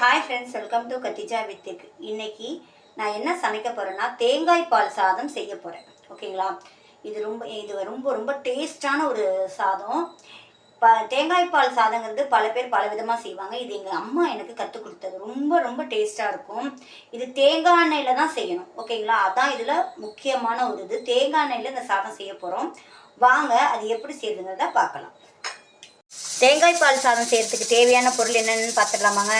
Hi friends welcome to Khadija வித்துக்கு இன்னைக்கு நான் என்ன சமைக்க போகிறேன்னா தேங்காய் பால் சாதம் செய்ய போகிறேன் ஓகேங்களா இது ரொம்ப இது ரொம்ப ரொம்ப டேஸ்டான ஒரு சாதம். ப தேங்காய் பால் சாதங்கிறது பல பேர் பல விதமாக செய்வாங்க. இது எங்கள் அம்மா எனக்கு கற்றுக் கொடுத்தது. ரொம்ப ரொம்ப டேஸ்ட்டாக இருக்கும். இது தேங்காய் எண்ணெயில் தான் செய்யணும். ஓகேங்களா அதான் இதில் முக்கியமான ஒரு இது. தேங்காய் எண்ணெயில் இந்த சாதம் செய்ய போகிறோம் வாங்க அது எப்படி செய்யுதுங்கிறத பார்க்கலாம். தேங்காய் பால் சாதம் செய்யறதுக்கு தேவையான பொருள் என்னென்னு பார்த்துடலாமாங்க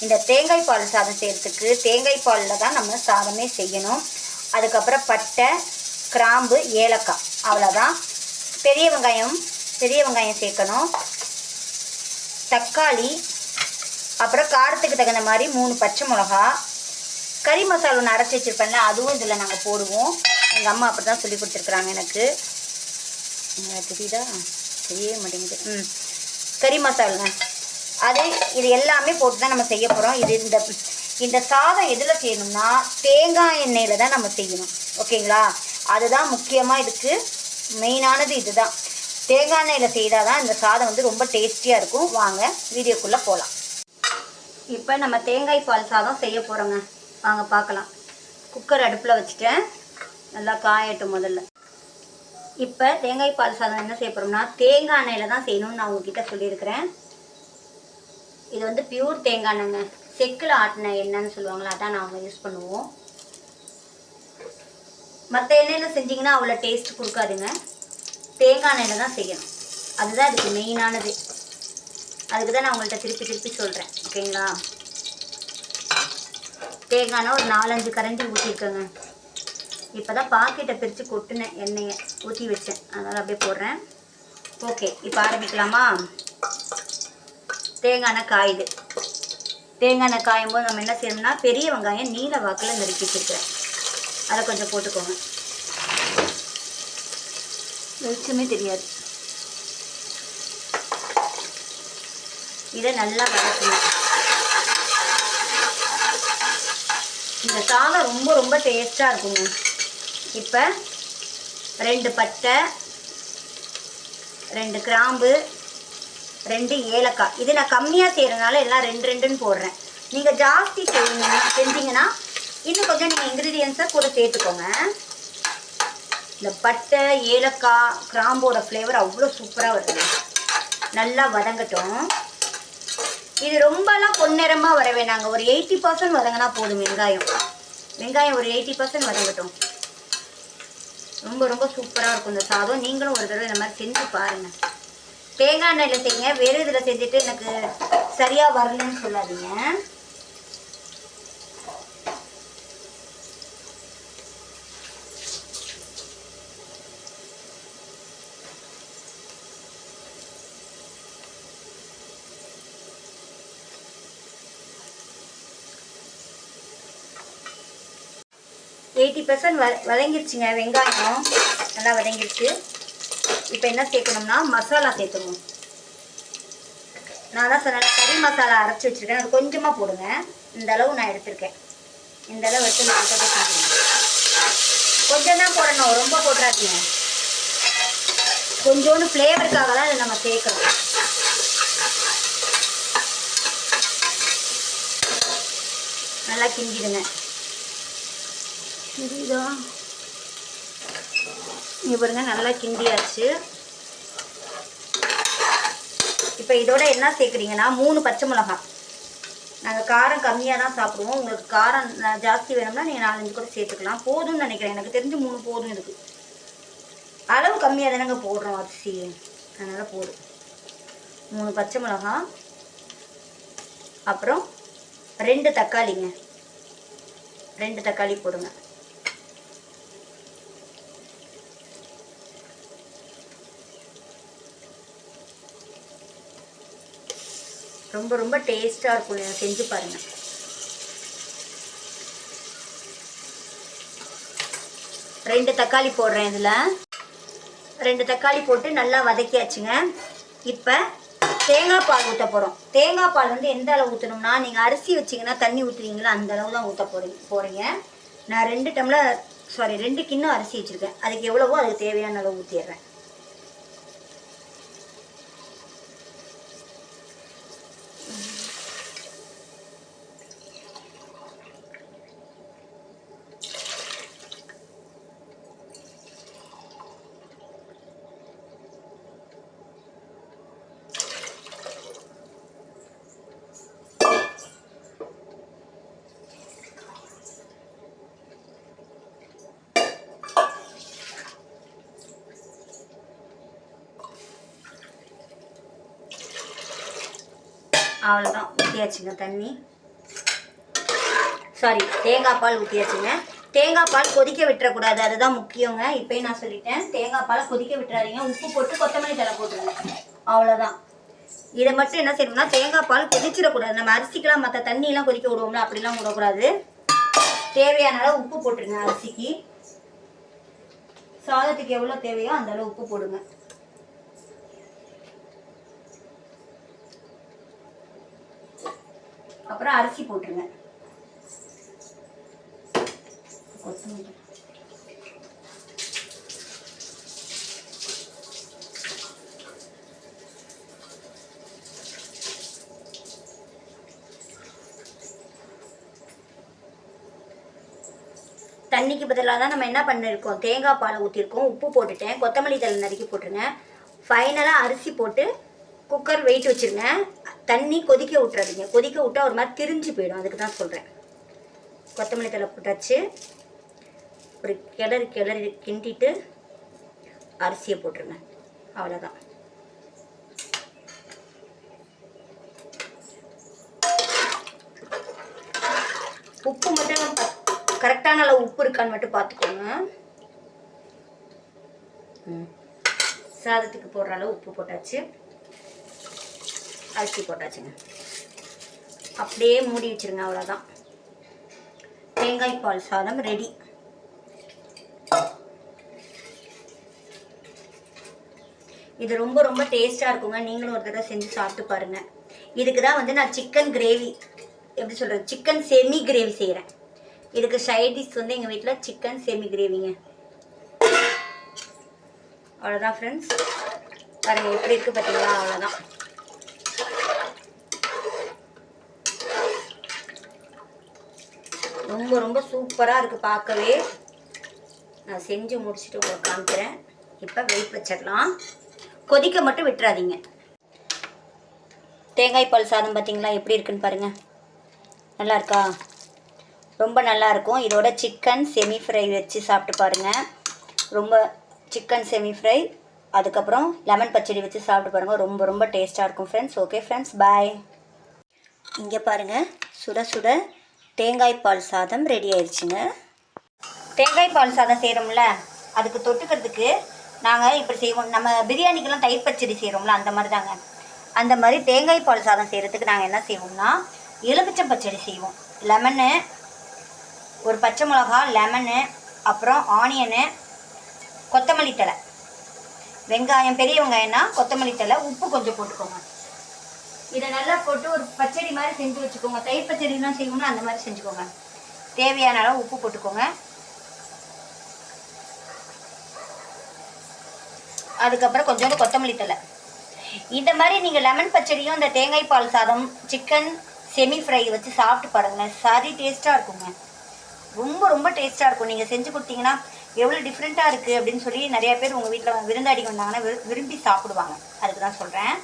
இந்த தேங்காய் பால் சாதம் செய்கிறதுக்கு தேங்காய் பாலில் தான் நம்ம சாதமே செய்யணும். அதுக்கப்புறம் பட்டை கிராம்பு ஏலக்காய். அவ்வளோதான் பெரிய வெங்காயம் பெரிய வெங்காயம் சேர்க்கணும். தக்காளி அப்புறம் காரத்துக்கு தகுந்த மாதிரி மூணு பச்சை மிளகா. கறி மசாலா ஒன்று அரைச்சி வச்சுருப்பேன்ல அதுவும் இதில் நாங்கள் போடுவோம். எங்கள் அம்மா அப்படி தான் சொல்லி கொடுத்துருக்குறாங்க எனக்கு. தெரியுதா? தெரியவே மாட்டேங்குது. ம். கறி மசாலாங்க அது இது எல்லாமே போட்டு தான் நம்ம செய்ய போகிறோம் இது இந்த இந்த சாதம் எதில் செய்யணும்னா தேங்காய் எண்ணெயில் தான் நம்ம செய்யணும். ஓகேங்களா? அதுதான் முக்கியமாக இதுக்கு மெயினானது இதுதான். தேங்காய் எண்ணெயில் செய்தால் தான் இந்த சாதம் வந்து ரொம்ப டேஸ்டியாக இருக்கும். வாங்க வீடியோக்குள்ளே போகலாம் இப்போ நம்ம தேங்காய் பால் சாதம் செய்ய போகிறோங்க வாங்க பார்க்கலாம். குக்கர் அடுப்பில் வச்சுட்டேன். நல்லா காயட்டும் முதல்ல. இப்போ தேங்காய் பால் சாதம் என்ன செய்ய போகிறோம்னா தேங்காய் எண்ணெயில் தான் செய்யணும்னு நான் உங்ககிட்ட சொல்லியிருக்கிறேன். இது வந்து பியூர் தேங்காய் எண்ணெய்ங்க செக்கில் ஆட்டின எண்ணெய்னு சொல்லுவாங்களா அதான் நாங்கள் யூஸ் பண்ணுவோம். மற்ற எண்ணெயில் செஞ்சிங்கன்னா அவ்வளோ டேஸ்ட் கொடுக்காதுங்க. தேங்காய் எண்ணெயில் தான் செய்யணும். அதுதான் இதுக்கு மெயினானது அதுக்கு தான் நான் உங்கள்கிட்ட திருப்பி திருப்பி சொல்கிறேன் ஓகேங்களா? தேங்காய்னா ஒரு நாலஞ்சு கரண்டி ஊற்றிருக்கேங்க இப்போ தான் பாக்கெட்டை பிரித்து கொட்டினேன் எண்ணெயை ஊற்றி வச்சேன். அதனால் அப்படியே போடுறேன். ஓகே இப்போ ஆரம்பிக்கலாமா? தேங்காய் எண்ணெய் காயுது. தேங்காய் எண்ணெய் காயும் போது நம்ம என்ன செய்யணும்னா பெரிய வெங்காயம் நீல வாக்கில் நறுக்கி வச்சுருக்கிறேன். அதை கொஞ்சம் போட்டுக்கோங்க. வெளிச்சமே தெரியாது. இதை நல்லா வதக்கணும் இந்த சாதம் ரொம்ப ரொம்ப டேஸ்ட்டாக இருக்குங்க. இப்போ ரெண்டு பட்டை ரெண்டு கிராம்பு ரெண்டு ஏலக்காய். இது நான் கம்மியாக செய்கிறனால எல்லாம் ரெண்டு ரெண்டுன்னு போடுறேன். நீங்கள் ஜாஸ்தி செய்வீங்கன்னா செஞ்சீங்கன்னா இன்னும் கொஞ்சம் நீங்கள் இன்க்ரீடியன்ஸை கூட சேர்த்துக்கோங்க. இந்த பட்டை ஏலக்காய் கிராம்போட ஃப்ளேவர் அவ்வளோ சூப்பராக வருது. நல்லா வதங்கட்டும். இது ரொம்பலாம் பொன்னிறமாக வர வேணாங்க. ஒரு எயிட்டி பர்சன்ட் வதங்கினா போதும் வெங்காயம். வெங்காயம் ஒரு எயிட்டி பர்சன்ட் வதங்கட்டும். ரொம்ப ரொம்ப சூப்பராக இருக்கும் இந்த சாதம். நீங்களும் ஒரு தடவை இந்த மாதிரி செஞ்சு பாருங்கள் தேங்காய் எண்ணெயில் செய்யுங்க. வெறும் இதில் செஞ்சுட்டு எனக்கு சரியாக வரலன்னு சொல்லாதீங்க. எயிட்டி பர்சன்ட் வ வதங்கிருச்சுங்க வெங்காயம். நல்லா வதங்கிருச்சு. இப்போ என்ன சேர்க்கணும்னா மசாலா சேர்த்துக்கணும். நான் தான் சொன்னேன் கறி மசாலா அரைச்சி வச்சுருக்கேன். அது கொஞ்சமாக போடுங்க. இந்த அளவு நான் எடுத்திருக்கேன். இந்த அளவு எடுத்து நான் கொஞ்சம் தான் போடணும். ரொம்ப போட்டுறாதீங்க. கொஞ்சோண்டு ஃப்ளேவருக்காக தான் இதை நம்ம சேர்க்கணும் நல்லா கிண்டிடுங்க. தெரியுதா இங்கே பாருங்க நல்லா கிண்டியாச்சு. இப்போ இதோட என்ன சேர்க்குறீங்கன்னா மூணு பச்சை மிளகாய் நாங்கள் காரம் கம்மியாக தான் சாப்பிடுவோம். உங்களுக்கு காரம் ஜாஸ்தி வேணும்னா நீங்கள் நாலஞ்சு கூட சேர்த்துக்கலாம். போதும்னு நினைக்கிறேன். எனக்கு தெரிஞ்சு மூணு போதும் இதுக்கு. அளவு கம்மியாக தானேங்க போடுறோம் அரிசி. அதனால் போதும். மூணு பச்சை மிளகாய் அப்புறம் ரெண்டு தக்காளிங்க. ரெண்டு தக்காளி போடுங்க. ரொம்ப ரொம்ப டேஸ்ட்டாக இருக்கும். செஞ்சு பாருங்கள் ரெண்டு தக்காளி போடுறேன் இதில். ரெண்டு தக்காளி போட்டு நல்லா வதக்கியாச்சுங்க. இப்போ தேங்காய் பால் ஊற்ற போகிறோம் தேங்காய் பால் வந்து எந்த அளவு ஊற்றணும்னா நீங்கள் அரிசி வச்சிங்கன்னா தண்ணி ஊற்றுவீங்களா அந்த அளவு தான் ஊற்ற போகிறீங்க போகிறீங்க நான் ரெண்டு டம்ளர் சாரி ரெண்டு கிண்ணம் அரிசி வச்சுருக்கேன். அதுக்கு எவ்வளவோ அதுக்கு தேவையான அளவு ஊற்றிடுறேன் அவ்வளோதான் ஊற்றியாச்சுங்க தண்ணி. சாரி தேங்காய் பால் ஊற்றியாச்சுங்க தேங்காய் பால் கொதிக்க விட்டுறக்கூடாது அதுதான் முக்கியங்க. இப்போயும் நான் சொல்லிட்டேன் தேங்காய் பால் கொதிக்க விட்டுறாதீங்க. உப்பு போட்டு கொத்தமல்லி தலை போட்டுருங்க. அவ்வளோதான் இதை மட்டும் என்ன செய்யணும்னா தேங்காய் பால் கொதிச்சிடக்கூடாது. நம்ம அரிசிக்கெல்லாம் மற்ற தண்ணியெல்லாம் கொதிக்க விடுவோம்ல அப்படிலாம் விடக்கூடாது. தேவையான அளவு உப்பு போட்டுருங்க அரிசிக்கு. சாதத்துக்கு எவ்வளோ தேவையோ அந்த அளவு உப்பு போடுங்க. அப்புறம் அரிசி போட்டுருங்க. கொத்தமல்லி. தண்ணிக்கு பதிலாக தான் நம்ம என்ன பண்ணிருக்கோம்? தேங்காய் பாலை ஊற்றிருக்கோம் உப்பு போட்டுட்டேன். கொத்தமல்லி தழை நறுக்கி போட்டுருங்க. ஃபைனலாக அரிசி போட்டு குக்கர் வெயிட் வச்சுருங்க. தண்ணி கொதிக்க விட்றாதீங்க கொதிக்க விட்டா ஒரு மாதிரி திரிஞ்சு போயிடும். அதுக்கு தான் சொல்கிறேன் கொத்தமல்லி தழை போட்டாச்சு. ஒரு கிளறி கிளறி கிண்டிட்டு அரிசியை போட்டுருங்க. அவ்வளோதான் உப்பு மட்டும் கரெக்டான அளவு உப்பு இருக்கான்னு மட்டும் பார்த்துக்கோங்க. சாதத்துக்கு போடுற அளவு உப்பு போட்டாச்சு. அரிசி போட்டாச்சுங்க. அப்படியே மூடி வச்சிருங்க அவ்வளோதான் தேங்காய் பால் சாதம் ரெடி இது ரொம்ப ரொம்ப டேஸ்ட்டாக இருக்குங்க. நீங்களும் ஒரு தடவை செஞ்சு சாப்பிட்டு பாருங்கள் இதுக்கு தான் வந்து நான் சிக்கன் கிரேவி எப்படி சொல்கிறது சிக்கன் செமி கிரேவி செய்கிறேன் இதுக்கு சைட் டிஷ் வந்து எங்கள் வீட்டில் சிக்கன் செமி கிரேவிங்க அவ்வளோதான் ஃப்ரெண்ட்ஸ் பாருங்கள் எப்படி இருக்குது பார்த்தீங்களா அவ்வளோதான் ரொம்ப ரொம்ப சூப்பராக இருக்குது பார்க்கவே. நான் செஞ்சு முடிச்சுட்டு உங்களுக்கு காமிக்கிறேன். இப்போ வெயிட் வச்சிடலாம். கொதிக்க மட்டும் விட்டுறாதீங்க. தேங்காய் பால் சாதம் பார்த்தீங்களா எப்படி இருக்குன்னு பாருங்கள் நல்லா இருக்கா? ரொம்ப நல்லாயிருக்கும் இதோட சிக்கன் செமி ஃப்ரை வச்சு சாப்பிட்டு பாருங்கள் ரொம்ப சிக்கன் செமி ஃப்ரை அதுக்கப்புறம் லெமன் பச்சடி வச்சு சாப்பிட்டு பாருங்கள் ரொம்ப ரொம்ப டேஸ்ட்டாக இருக்கும் ஃப்ரெண்ட்ஸ் ஓகே ஃப்ரெண்ட்ஸ் பாய் இங்கே பாருங்கள் சுட சுட தேங்காய் பால் சாதம் ரெடி ஆயிடுச்சுங்க தேங்காய் பால் சாதம் செய்கிறோம்ல அதுக்கு தொட்டுக்கிறதுக்கு நாங்கள் இப்படி செய்வோம். நம்ம பிரியாணிக்கெல்லாம் தயிர் பச்சடி செய்கிறோம்ல அந்த மாதிரி தாங்க அந்த மாதிரி தேங்காய் பால் சாதம் செய்கிறதுக்கு நாங்கள் என்ன செய்வோம்னா எலுமிச்சம் பச்சடி செய்வோம். லெமனு ஒரு பச்சை மிளகா லெமனு அப்புறம் ஆனியனு கொத்தமல்லி தழை. வெங்காயம் பெரிய வெங்காயம்னா கொத்தமல்லி தழை உப்பு கொஞ்சம் போட்டுக்கோங்க. இதை நல்லா போட்டு ஒரு பச்சடி மாதிரி செஞ்சு வச்சுக்கோங்க. தயிர் பச்சடிலாம் செய்வோம்னா அந்த மாதிரி செஞ்சுக்கோங்க. தேவையான அளவு உப்பு போட்டுக்கோங்க. அதுக்கப்புறம் கொஞ்சோண்டு கொத்தமல்லி தழை. இந்த மாதிரி நீங்கள் லெமன் பச்சடியும் இந்த தேங்காய் பால் சாதம் சிக்கன் செமி ஃப்ரை வச்சு சாப்பிட்டு பாருங்க சரி டேஸ்ட்டாக இருக்குங்க. ரொம்ப ரொம்ப டேஸ்ட்டாக இருக்கும். நீங்கள் செஞ்சு கொடுத்தீங்கன்னா எவ்வளோ டிஃப்ரெண்ட்டாக இருக்குது அப்படின்னு சொல்லி நிறையா பேர் உங்கள் வீட்டில் விருந்தாடிக்கு வந்தாங்கன்னா விரும்பி சாப்பிடுவாங்க. அதுக்கு தான் சொல்கிறேன்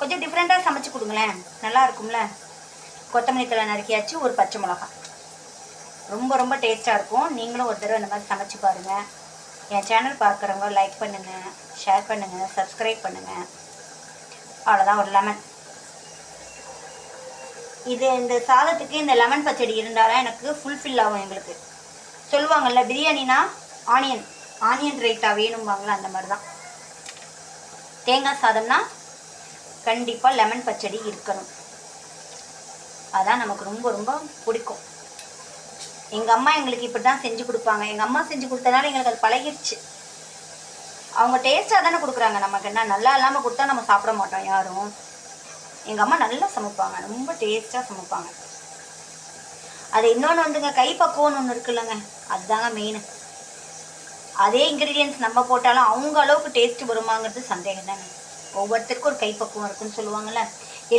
கொஞ்சம் டிஃப்ரெண்ட்டாக சமைச்சு கொடுங்களேன். நல்லா இருக்கும்ல? கொத்தமல்லி தழை நறுக்கியாச்சு ஒரு பச்சை மிளகாய் ரொம்ப ரொம்ப டேஸ்ட்டாக இருக்கும். நீங்களும் ஒரு தடவை இந்த மாதிரி சமைச்சு பாருங்கள் என் சேனல் பார்க்குறவங்க லைக் பண்ணுங்கள் ஷேர் பண்ணுங்கள் சப்ஸ்கிரைப் பண்ணுங்கள் அவ்வளோதான் ஒரு லெமன் இது இந்த சாதத்துக்கு இந்த லெமன் பச்சடி இருந்தாலும் எனக்கு ஃபுல்ஃபில் ஆகும் எங்களுக்கு. சொல்லுவாங்கல்ல பிரியாணினா ஆனியன் ஆனியன் ரைத்தா வேணும்பாங்களா அந்த மாதிரி தான் தேங்காய் சாதம்னா கண்டிப்பாக லெமன் பச்சடி இருக்கணும். அதான் நமக்கு ரொம்ப ரொம்ப பிடிக்கும். எங்கள் அம்மா எங்களுக்கு இப்படி தான் செஞ்சு கொடுப்பாங்க. எங்கள் அம்மா செஞ்சு கொடுத்தனால எங்களுக்கு அது பழகிருச்சு. அவங்க டேஸ்ட்டாக தானே கொடுக்குறாங்க. நமக்கு என்ன நல்லா இல்லாமல் கொடுத்தா நம்ம சாப்பிட மாட்டோம் யாரும். எங்கள் அம்மா நல்லா சமைப்பாங்க. ரொம்ப டேஸ்ட்டாக சமைப்பாங்க. அது இன்னொன்று வந்துங்க கைப்பக்குவம்னு ஒன்று இருக்குல்லங்க. அதுதாங்க மெயின் அதே இன்க்ரீடியன்ஸ் நம்ம போட்டாலும் அவங்க அளவுக்கு டேஸ்ட் வருமாங்கிறது சந்தேகம் தானே ஒவ்வொருத்தருக்கும் ஒரு கைப்பக்குவம் இருக்குன்னு சொல்லுவாங்கல்ல.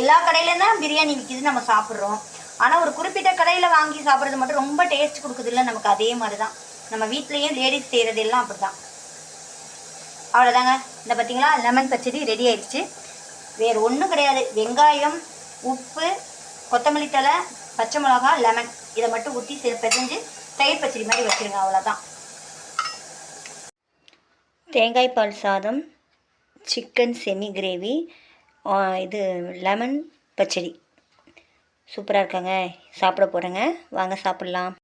எல்லா கடையில தான் பிரியாணி விற்கிது நம்ம சாப்பிட்றோம். ஆனால் ஒரு குறிப்பிட்ட கடையில் வாங்கி சாப்பிட்றது மட்டும் ரொம்ப டேஸ்ட் கொடுக்குதுல்ல நமக்கு அதே மாதிரி தான் நம்ம வீட்லேயும் லேடிஸ் செய்கிறது எல்லாம் அப்படி தான் அவ்வளோதாங்க இந்த பார்த்தீங்களா லெமன் பச்சடி ரெடி ஆயிடுச்சு. வேறு ஒன்றும் கிடையாது. வெங்காயம் உப்பு கொத்தமல்லி தழை பச்சை மிளகா லெமன் இதை மட்டும் ஊற்றி பிசைஞ்சு தயிர் பச்சடி மாதிரி வச்சுருங்க அவ்வளோதான் தேங்காய் பால் சாதம் சிக்கன் செமி கிரேவி இது லெமன் பச்சடி. சூப்பராக இருக்காங்க. சாப்பிட போகிறேங்க வாங்க சாப்பிட்லாம்.